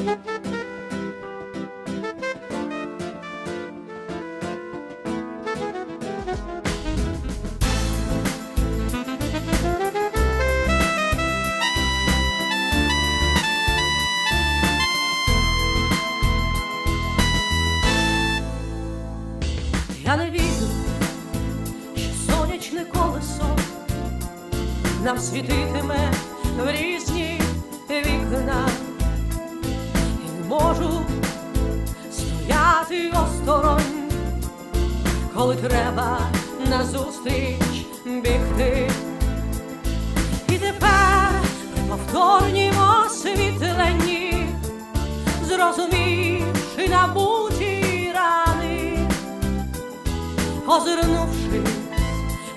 Я не вірю, що сонячне колесо нам світитиме в різні вікна. Коли треба назустріч бігти. І тепер при повторнім освітленні, зрозумівши набуті рани, озирнувши,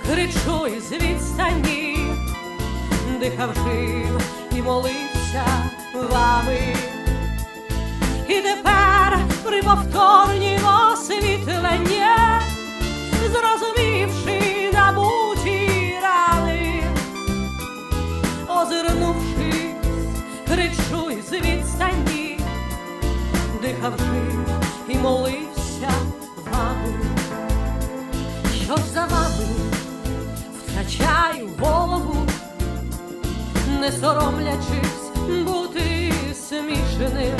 кричу із відстані, дихав жив і молився вами. І тепер при повторнім кричу із відстані, дихав жив і молився вами. Що за вами втрачаю голову, не соромлячись бути смішним,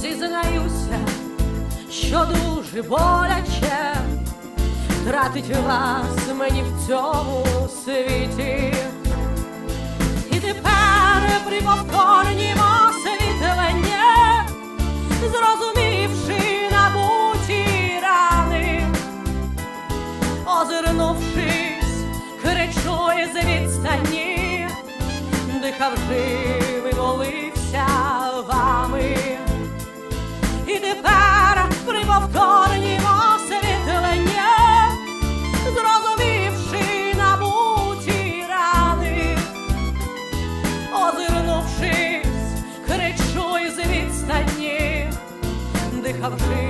зізнаюся, що дуже боляче втратить вас мені в цьому світі. Тепер при повторнім освітленні, зрозумівши набуті рани, озирнувшись, кричу із відстані, дихав жив і молився вами. І тепер при повторнім дихав жив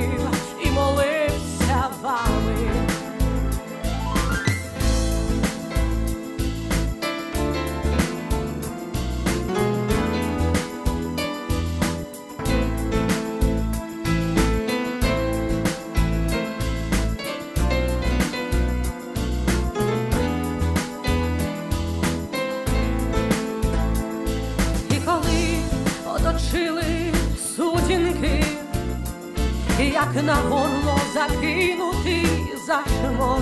як на горло закинутий зашмор,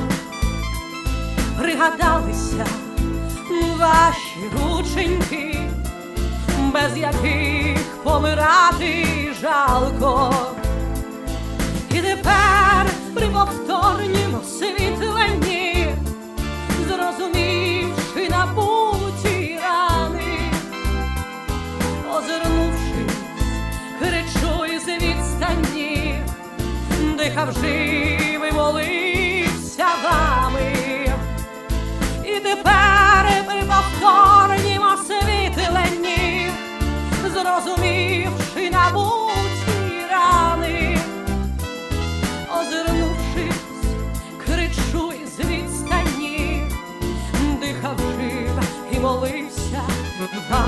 пригадалися ваші рученьки, без яких помирати жалко. Дихав жив і молився вами. І тепер при повторнім освітленні, зрозумівши набуті рани, озирнувшись, кричу із відстані, дихав жив і молився вами.